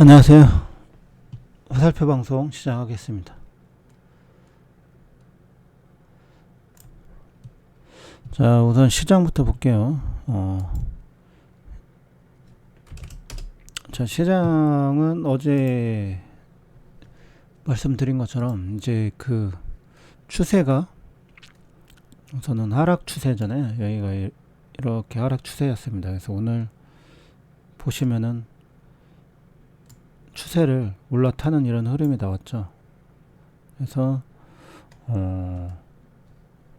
안녕하세요. 화살표 방송 시작하겠습니다. 자, 우선 시장부터 볼게요. 어. 자, 시장은 어제 말씀드린 것처럼 이제 그 추세가 우선은 하락 추세잖아요. 여기가 이- 이렇게 하락 추세였습니다. 그래서 오늘 보시면은 추세를 올라타는 이런 흐름이 나왔죠. 그래서 어,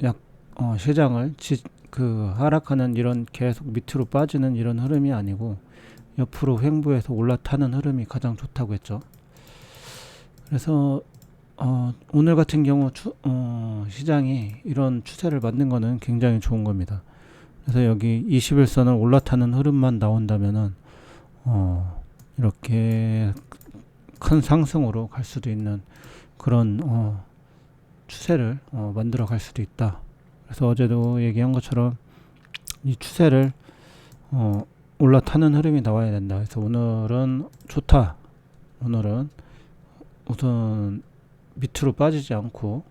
약 어, 시장을 지, 그 하락하는 이런 계속 밑으로 빠지는 이런 흐름이 아니고 옆으로 횡보해서 올라타는 흐름이 가장 좋다고 했죠. 그래서 어, 오늘 같은 경우 추, 어, 시장이 이런 추세를 만든 거는 굉장히 좋은 겁니다. 그래서 여기 21선을 올라타는 흐름만 나온다면은 어, 이렇게 큰 상승으로 갈 수도 있는 그런 어, 추세를 어, 만들어 갈 수도 있다. 그래서 어제도 얘기한 것처럼 이 추세를 어, 올라타는 흐름이 나와야 된다. 그래서 오늘은 좋다. 오늘은 우선 밑으로 빠지지 않고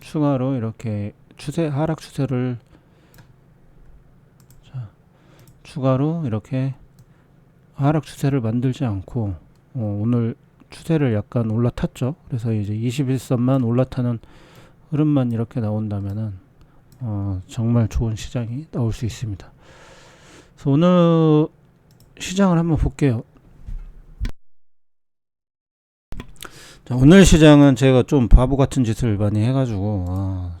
추가로 이렇게 추세 하락 추세를 자, 추가로 이렇게 하락 추세를 만들지 않고 어, 오늘 추세를 약간 올라탔죠. 그래서 이제 21선만 올라타는 흐름만 이렇게 나온다면은 어, 정말 좋은 시장이 나올 수 있습니다. 그래서 오늘 시장을 한번 볼게요. 자, 오늘 시장은 제가 좀 바보 같은 짓을 많이 해가지고 아,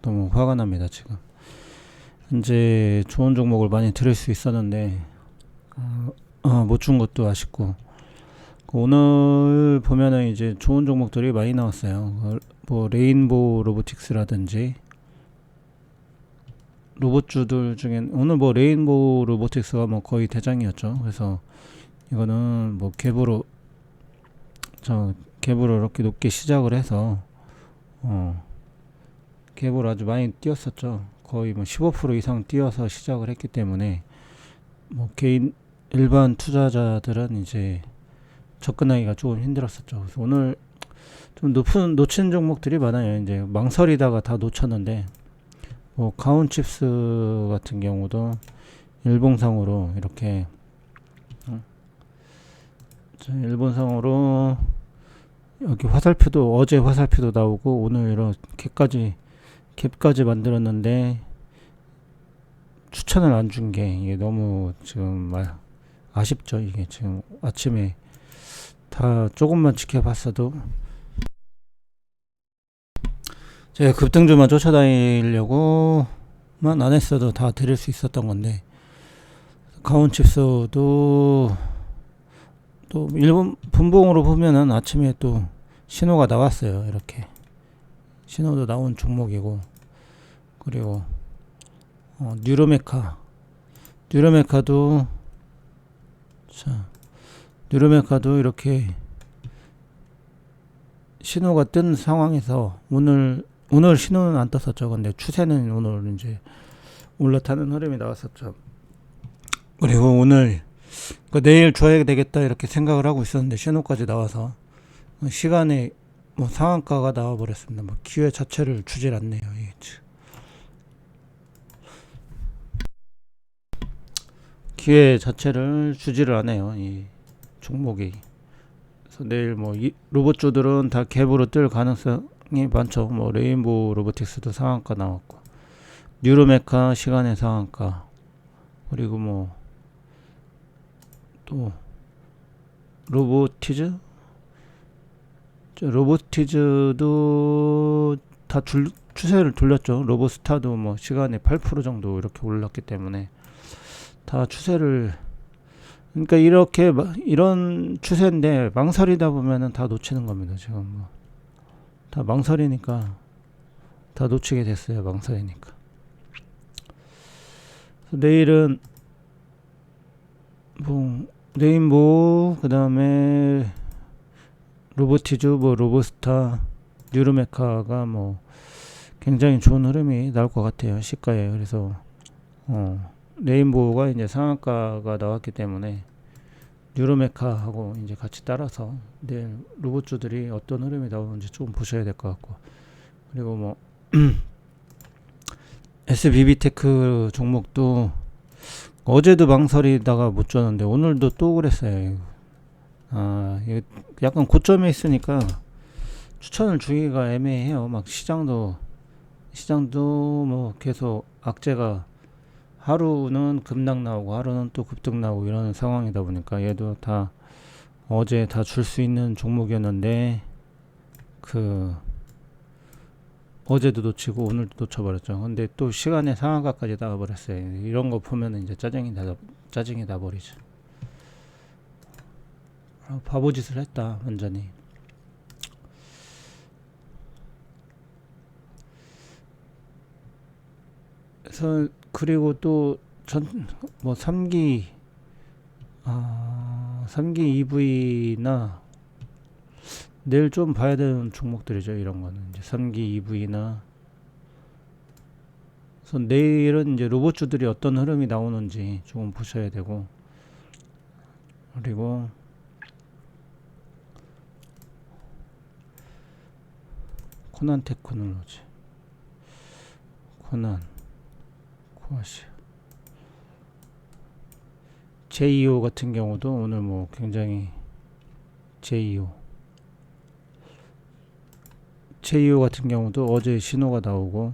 너무 화가 납니다 지금. 이제 좋은 종목을 많이 들을 수 있었는데 어, 어, 못준 것도 아쉽고 그 오늘 보면은 이제 좋은 종목들이 많이 나왔어요. 그뭐 레인보우 로보틱스라든지 로봇주들 중엔 오늘 뭐 레인보우 로보틱스가 뭐 거의 대장이었죠. 그래서 이거는 뭐 갭으로 저 갭으로 이렇게 높게 시작을 해서 어 갭으로 아주 많이 뛰었었죠. 거의 뭐 15% 이상 뛰어서 시작을 했기 때문에 뭐 개인 일반 투자자들은 이제 접근하기가 조금 힘들었었죠. 그래서 오늘 좀 높은 놓친 종목들이 많아요. 이제 망설이다가 다 놓쳤는데 뭐 가온칩스 같은 경우도 일봉상으로 이렇게 어, 자, 일본상으로 여기 화살표도 어제 화살표도 나오고 오늘 이렇게까지 갭까지 만들었는데 추천을 안 준 게 이게 너무 지금 말 아쉽죠. 이게 지금 아침에 다 조금만 지켜봤어도 제가 급등주만 쫓아다니려고만 안 했어도 다 드릴 수 있었던 건데 가온칩스도 또 일본 분봉으로 보면은 아침에 또 신호가 나왔어요. 이렇게 신호도 나온 종목이고 그리고 어, 뉴로메카 뉴로메카도 자 뉴로메카도 이렇게 신호가 뜬 상황에서 오늘 오늘 신호는 안 떴었죠. 근데 추세는 오늘 이제 올라타는 흐름이 나왔었죠. 그리고 오늘 그 내일 줘야 되겠다 이렇게 생각을 하고 있었는데 신호까지 나와서 시간에 뭐 상한가가 나와 버렸습니다. 뭐 기회 자체를 주질 않네요. 이게 참. 기회 자체를 주지를 않아요. 이 종목이. 그래서 내일 뭐이 로봇주들은 다 갭으로 뜰 가능성이 많죠. 뭐 레인보우 로보틱스도 상한가 나왔고 뉴로메카 시간의 상한가 그리고 뭐 또 로보티즈 저 로보티즈도 다 줄, 추세를 돌렸죠. 로보스타도 뭐 시간에 8% 정도 이렇게 올랐기 때문에 다 추세를 그러니까 이렇게 마- 이런 추세인데 망설이다 보면은 다 놓치는 겁니다. 지금 뭐. 다 망설이니까 다 놓치게 됐어요. 망설이니까. 내일은 뭐 레인보우 그다음에 로보티즈 뭐 로보스타 뉴르메카가 뭐 굉장히 좋은 흐름이 나올 것 같아요. 시가에. 그래서 어 레인보우가 이제 상한가가 나왔기 때문에 뉴로메카하고 이제 같이 따라서 내일 로봇주들이 어떤 흐름이 나오는지 좀 보셔야 될 것 같고 그리고 뭐 SBB테크 종목도 어제도 망설이다가 못 줬는데 오늘도 또 그랬어요. 아, 약간 고점에 있으니까 추천을 주기가 애매해요. 막 시장도 시장도 뭐 계속 악재가 하루는 급락 나오고 하루는 또 급등 나오고 이런 상황이다 보니까 얘도 다 어제 다 줄 수 있는 종목이었는데 그 어제도 놓치고 오늘도 놓쳐버렸죠. 근데 또 시간의 상한가까지 나와버렸어요. 이런 거 보면 이제 짜증이 나 짜증이 나버리죠. 아, 바보짓을 했다 완전히. 그래서 그리고 또 전 뭐 3기 아 3기 EV나 내일 좀 봐야 되는 종목들이죠 이런 거는. 이제 3기 EV나. 그래서 내일은 이제 로봇주들이 어떤 흐름이 나오는지 조금 보셔야 되고. 그리고 코난 테크놀로지. 코난 JEO 같은 경우도 오늘 뭐 굉장히 JEO JEO 같은 경우도 어제 신호가 나오고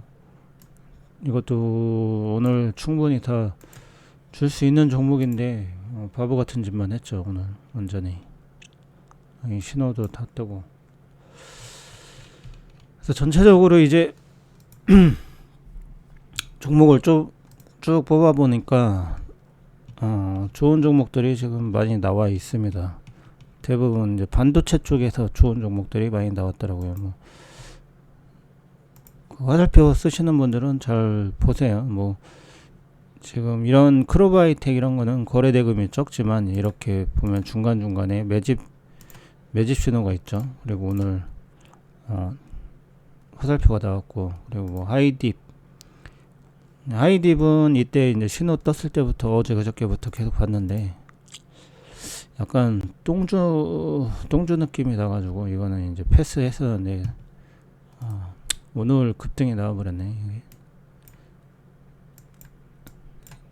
이것도 오늘 충분히 다 줄 수 있는 종목인데 어, 바보 같은 짓만 했죠 오늘 완전히. 이 신호도 다 뜨고. 그래서 전체적으로 이제 종목을 쭉, 쭉 뽑아 보니까 어, 좋은 종목들이 지금 많이 나와 있습니다. 대부분 이제 반도체 쪽에서 좋은 종목들이 많이 나왔더라고요. 뭐 그 화살표 쓰시는 분들은 잘 보세요. 뭐 지금 이런 크로바이텍 이런 거는 거래 대금이 적지만 이렇게 보면 중간 중간에 매집 매집 신호가 있죠. 그리고 오늘 어, 화살표가 나왔고 그리고 뭐 하이딥 하이딥은 이때 이제 신호 떴을 때부터 어제 그저께부터 계속 봤는데 약간 똥주 똥주 느낌이 나가지고 이거는 이제 패스했었는데 아, 오늘 급등이 나와버렸네.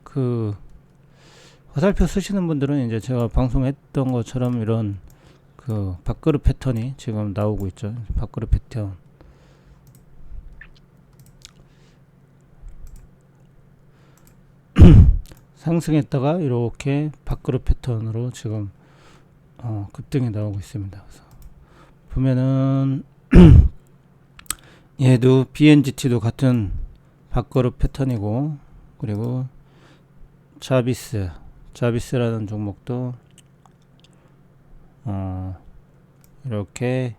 그 화살표 쓰시는 분들은 이제 제가 방송했던 것처럼 이런 그 밥그릇 패턴이 지금 나오고 있죠. 밥그릇 패턴. 상승했다가 이렇게 밥그릇 패턴으로 지금 어, 급등이 나오고 있습니다. 그래서 보면은 얘도 BNGT도 같은 밥그릇 패턴이고 그리고 자비스 자비스라는 종목도 어, 이렇게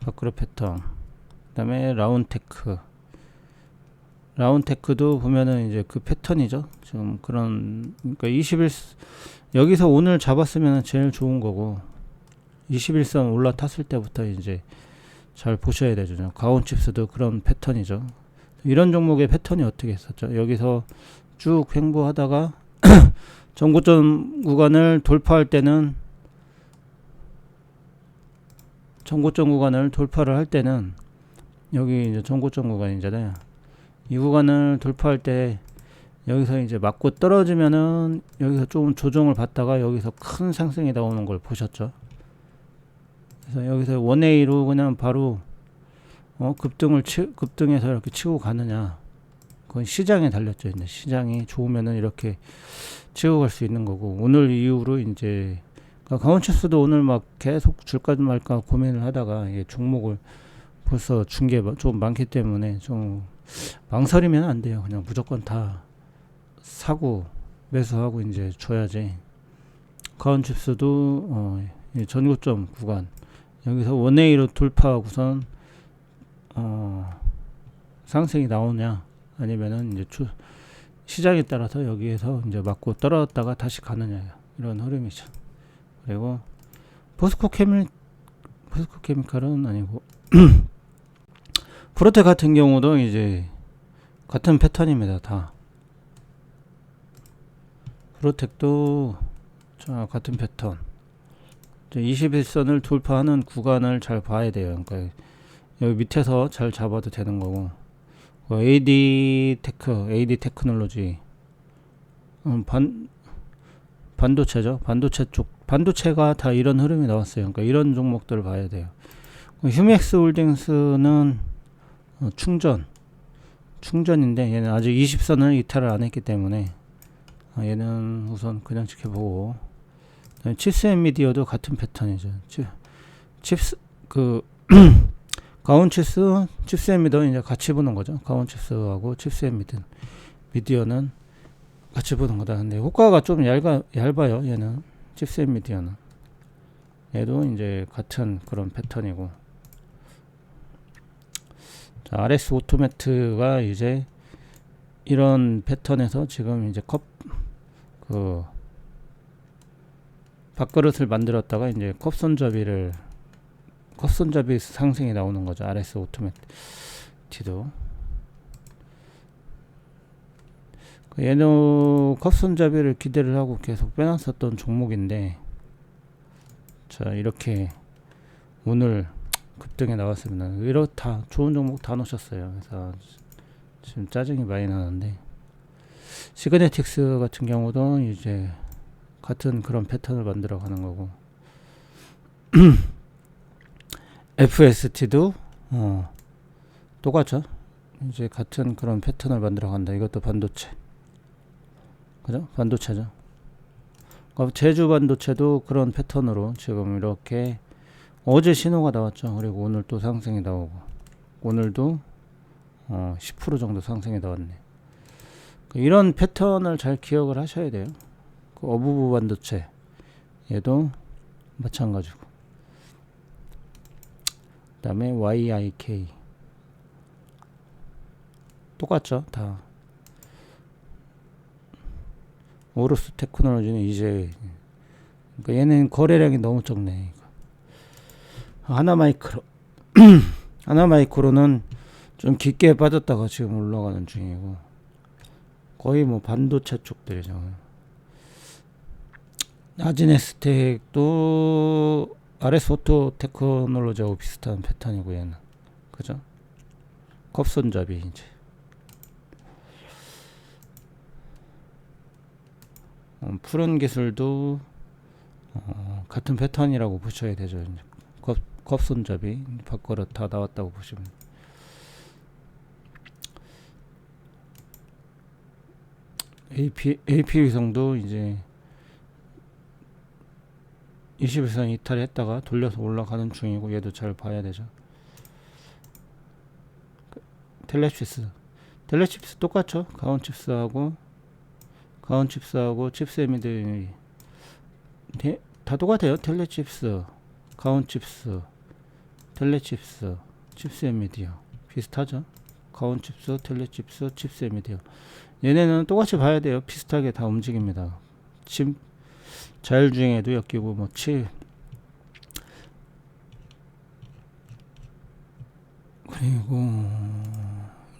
밥그릇 패턴 그 다음에 라운테크 라운테크도 보면은 이제 그 패턴이죠. 지금 그런 그러니까 21 여기서 오늘 잡았으면 제일 좋은 거고 21선 올라탔을 때부터 이제 잘 보셔야 되죠. 가온칩스도 그런 패턴이죠. 이런 종목의 패턴이 어떻게 했었죠? 여기서 쭉 횡보하다가 전고점 구간을 돌파할 때는 전고점 구간을 돌파를 할 때는 여기 이제 전고점 구간이잖아요. 이 구간을 돌파할 때 여기서 이제 맞고 떨어지면은 여기서 좀 조정을 받다가 여기서 큰 상승이 나오는 걸 보셨죠. 그래서 여기서 원웨이로 그냥 바로 어 급등을 치, 급등해서 이렇게 치고 가느냐 그건 시장에 달렸죠. 이제 시장이 좋으면은 이렇게 치고 갈 수 있는 거고 오늘 이후로 이제 그러니까 강원체스도 오늘 막 계속 줄까 말까 고민을 하다가 이게 종목을 벌써 준 게 좀 많기 때문에 좀 망설이면 안 돼요. 그냥 무조건 다 사고 매수하고 이제 줘야지. 가온칩스도 어, 이 전고점 구간 여기서 원웨이로 돌파하고선 어, 상승이 나오냐 아니면은 이제 추, 시장에 따라서 여기에서 이제 맞고 떨어졌다가 다시 가느냐 이런 흐름이죠. 그리고 포스코 케미 포스코 케미칼은 아니고 프로테 같은 경우도 이제 같은 패턴입니다. 다. 프로텍도 자, 같은 패턴. 이제 21선을 돌파하는 구간을 잘 봐야 돼요. 그러니까 여기 밑에서 잘 잡아도 되는 거고. 그 AD 테크, AD 테크놀로지. 음, 반 반도체죠. 반도체 쪽 반도체가 다 이런 흐름이 나왔어요. 그러니까 이런 종목들을 봐야 돼요. 그 휴맥스 홀딩스는 어, 충전 충전인데 얘는 아직 20선을 이탈을 안 했기 때문에 아, 얘는 우선 그냥 지켜보고 칩스 앤미디어도 같은 패턴이죠. 치, 칩스 그 가온 칩스 칩스 앤미디어 이제 같이 보는 거죠. 가온 칩스하고 칩스 앤미디어 미디어는 같이 보는 거다. 근데 효과가 좀 얇아 얇아요. 얘는 칩스 앤미디어는 얘도 이제 같은 그런 패턴이고 자, RS 오토매트가 이제 이런 패턴에서 지금 이제 컵, 그, 밥그릇을 만들었다가 이제 컵 손잡이를, 컵 손잡이 상승이 나오는 거죠. RS 오토매티도. 그 얘는 컵 손잡이를 기대를 하고 계속 빼놨었던 종목인데, 자, 이렇게 오늘 급등에 나왔습니다. 이렇다 좋은 종목 다 놓으셨어요. 그래서 지금 짜증이 많이 나는데 시그네틱스 같은 경우도 이제 같은 그런 패턴을 만들어 가는 거고 FST도 어 똑같죠. 이제 같은 그런 패턴을 만들어 간다. 이것도 반도체. 그죠? 반도체죠. 제주 반도체도 그런 패턴으로 지금 이렇게 어제 신호가 나왔죠. 그리고 오늘 또 상승이 나오고 오늘도 어, 10% 정도 상승이 나왔네. 그 이런 패턴을 잘 기억을 하셔야 돼요. 그 어부부 반도체 얘도 마찬가지고. 그 다음에 YIK 똑같죠, 다. 오로스 테크놀로지는 이제 그러니까 얘는 거래량이 너무 적네. 하나마이크로 하나마이크로는 좀 깊게 빠졌다가 지금 올라가는 중이고 거의 뭐 반도체 쪽들이죠. 아지네스텍도 오토 테크놀로지하고 비슷한 패턴이고 얘는 그죠? 컵 손잡이 이제 어, 푸른 기술도 어, 같은 패턴이라고 보셔야 되죠. 이제. 컵, 컵손잡이 밥그릇 다 나왔다고 보시면. AP, AP 위성도 이제 21선 이탈했다가 돌려서 올라가는 중이고 얘도 잘 봐야 되죠. 텔레칩스. 텔레칩스 똑같죠? 가온칩스하고 가온칩스하고 칩스 에미드 다 똑같아요. 텔레칩스 가온칩스, 텔레칩스, 칩스 앤미디어 비슷하죠? 가온칩스, 텔레칩스, 칩스 앤미디어 얘네는 똑같이 봐야 돼요. 비슷하게 다 움직입니다. 칩 자율주행에도 엮이고 뭐 칩 그리고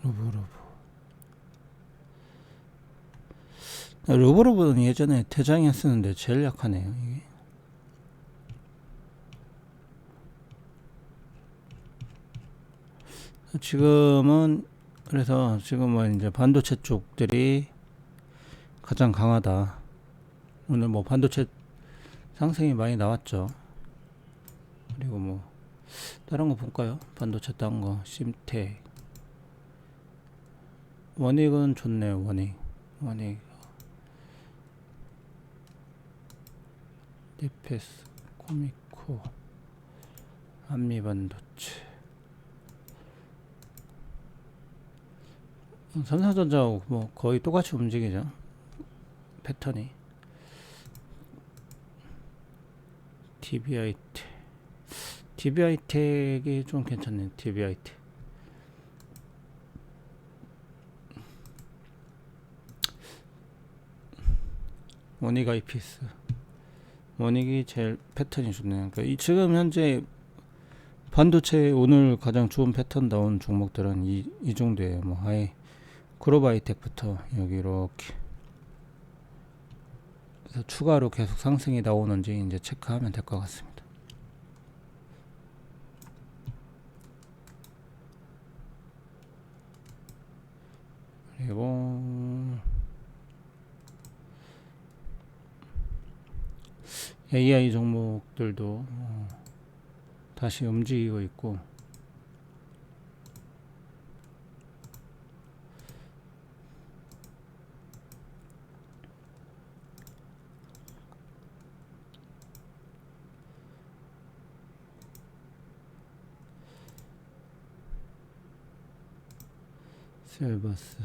로브로브 로브로브는 예전에 대장에 쓰는데 제일 약하네요 이게 지금은 그래서 지금은 이제 반도체 쪽들이 가장 강하다. 오늘 뭐 반도체 상승이 많이 나왔죠. 그리고 뭐 다른 거 볼까요? 반도체 딴 거, 심텍. 원익은 좋네요. 원익, 원익. 디페스, 코미코, 한미반도체. 삼성전자하고 뭐 거의 똑같이 움직이죠. 패턴이. DBI텍. DBI텍이 좀 괜찮네. DBI텍. 원익 IPS. 원익이 제일 패턴이 좋네요. 그러니까 이 지금 현재 반도체 오늘 가장 좋은 패턴 나온 종목들은 이, 이 정도예요. 뭐 하이 그로바이텍부터 여기 이렇게 그래서 추가로 계속 상승이 나오는지 이제 체크하면 될 것 같습니다. 그리고 AI 종목들도 어, 다시 움직이고 있고 셀버스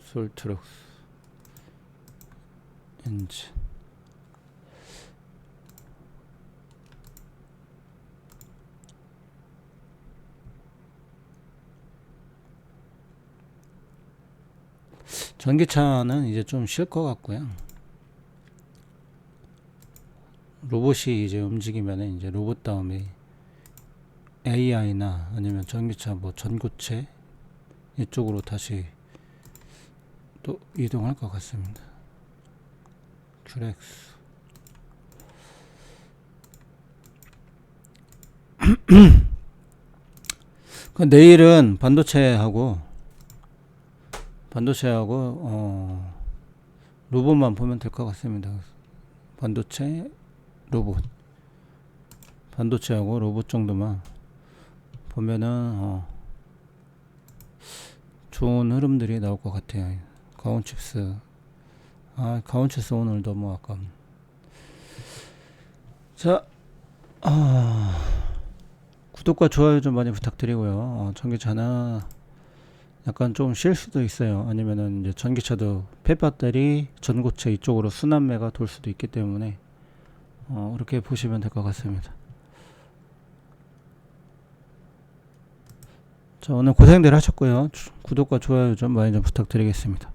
솔트럭스 엔진 전기차는 이제 좀 쉴 것 같고요. 로봇이 이제 움직이면은 이제 로봇 다음에 AI나 아니면 전기차 뭐 전고체 이쪽으로 다시 또 이동할 것 같습니다. 큐렉스 그 내일은 반도체하고 반도체하고 어 로봇만 보면 될 것 같습니다. 반도체 로봇 반도체하고 로봇 정도만 보면은 어 좋은 흐름들이 나올 것 같아요. 가온칩스 아 가온칩스 오늘 너무 아깝네. 자 아, 구독과 좋아요 좀 많이 부탁드리고요. 어, 전기차나 약간 좀 쉴 수도 있어요. 아니면은 이제 전기차도 폐배터리 전고체 이쪽으로 순환매가 돌 수도 있기 때문에 어, 그렇게 보시면 될 것 같습니다. 자, 오늘 고생들 하셨고요. 주- 구독과 좋아요 좀 많이 좀 부탁드리겠습니다.